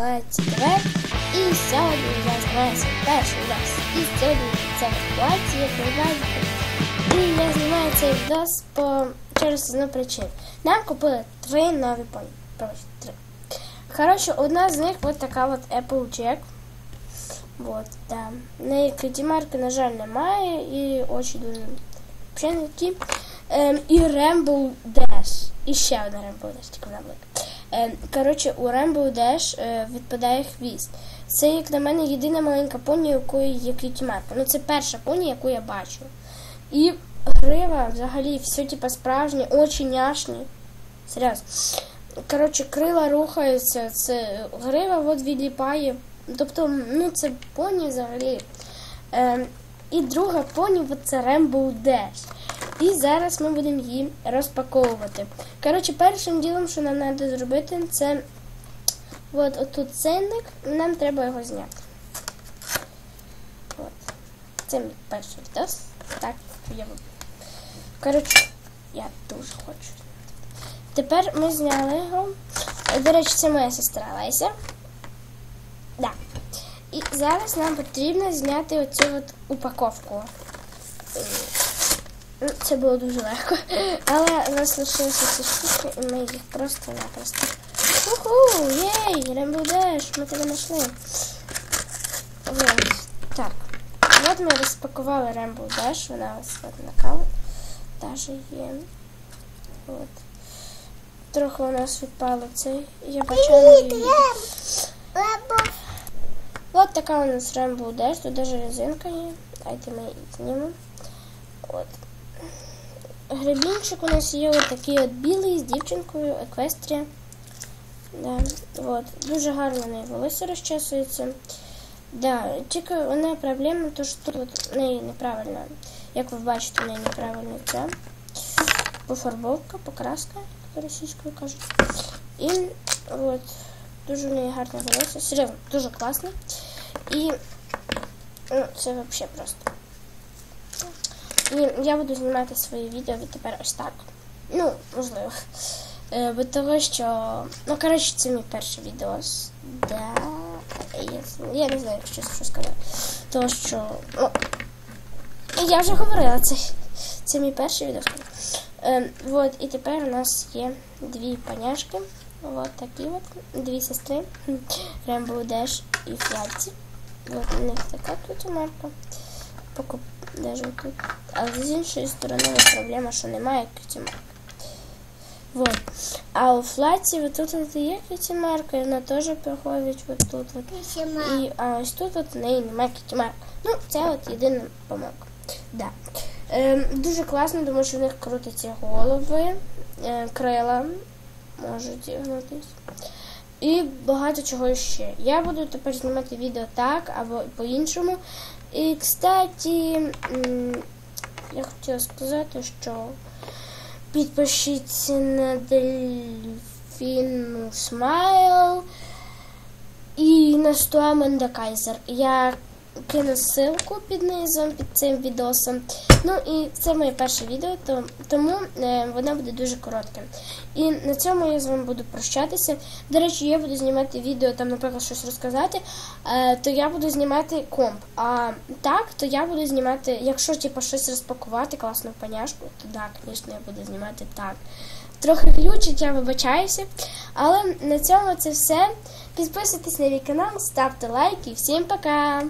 називається Девет. І сьогодні я знімаюся перший раз. І сьогодні це евакуація приватки. І я знімаю цей відос по через одну причину. Нам купили три нові поні. Коротше, три. Коротше, одна з них от така от Applejack. Вот, да. На Кредімарки, на жаль, немає і очі дуже взагалі не ті. Ем, і Rainbow Dash. І ще одна Rainbow Dash, тільки вона велика. Ем, коротше, у Dash е, відпадає хвіст. Це, як на мене, єдина маленька поні, якої є кютімарка. Ну, це перша поні, яку я бачу. І грива взагалі все типа справжнє, очі няшні. Серйозно. Коротше, крила рухаються, це грива от відліпає. Тобто, ну це поні взагалі. Ем, і друга поні це Rainbow Dash. І зараз ми будемо її розпаковувати. Коротше, першим ділом, що нам треба зробити, це от отут ценник, нам треба його зняти. От. Це мій перший відос. Так, я буду. Коротше, я дуже хочу. Тепер ми зняли його. До речі, це моя сестра Леся. Да. І зараз нам потрібно зняти оцю от упаковку. Ну, Це було дуже легко. Але у нас лишилися ці штуки, і ми їх просто-напросто. Уху! Єй! Rainbow Dash! Ми тебе знайшли. Так. От ми розпакували Rainbow Dash, вона ось от на каву. Даже є. От. Трохи у нас відпало цей. Я бачила її. От така у нас Rainbow Dash, тут даже резинка є. Дайте ми її знімемо. От. Гребінчик у нас є от такий от білий з дівчинкою, еквестрія. Да, от. Дуже гарно в неї волосся розчесується. Да, тільки одна проблема, то що тут в неї неправильно, як ви бачите, в неї неправильно ця пофарбовка, покраска, як російською кажуть. І от, дуже в неї гарне волосся. Серйозно, дуже класно. І ну, це взагалі просто. І я буду знімати свої відео відтепер ось так. Ну, можливо. Е, того, що. Ну, коротше, це мій перший відос. Да. Я, не знаю, що, що сказати. Тому що. Ну, я вже говорила, це, це мій перший відос. Е, вот, і тепер у нас є дві поняшки. Вот такі от. Дві сестри. Rainbow Dash і Флатці. Вот у них така тут марка. Покуп даже тут. А з іншої сторони проблема, що немає кютімарки. Вот. А у флаті вот тут от є кютімарка, і вона теж проходить вот тут. Вот. І, а ось тут от в неї немає кютімарки. Ну, це от єдина помилка. Да. Е, дуже класно, тому що в них крутяться голови, е, крила можуть зігнутися. І багато чого ще. Я буду тепер знімати відео так або по-іншому. І, кстати, я хотіла сказати, що підпишіться на Дельфіну Смайл і на Стуаменда Кайзер. Я кину ссылку під низом, під цим відосом. Ну і це моє перше відео, то, тому е, воно буде дуже коротким. І на цьому я з вами буду прощатися. До речі, я буду знімати відео, там, наприклад, щось розказати, е, то я буду знімати комп. А так, то я буду знімати, якщо типу, щось розпакувати, класну поняшку, то так, звісно, я буду знімати так. Трохи глючить, я вибачаюся. Але на цьому це все. Підписуйтесь на мій канал, ставте лайки. Всім пока!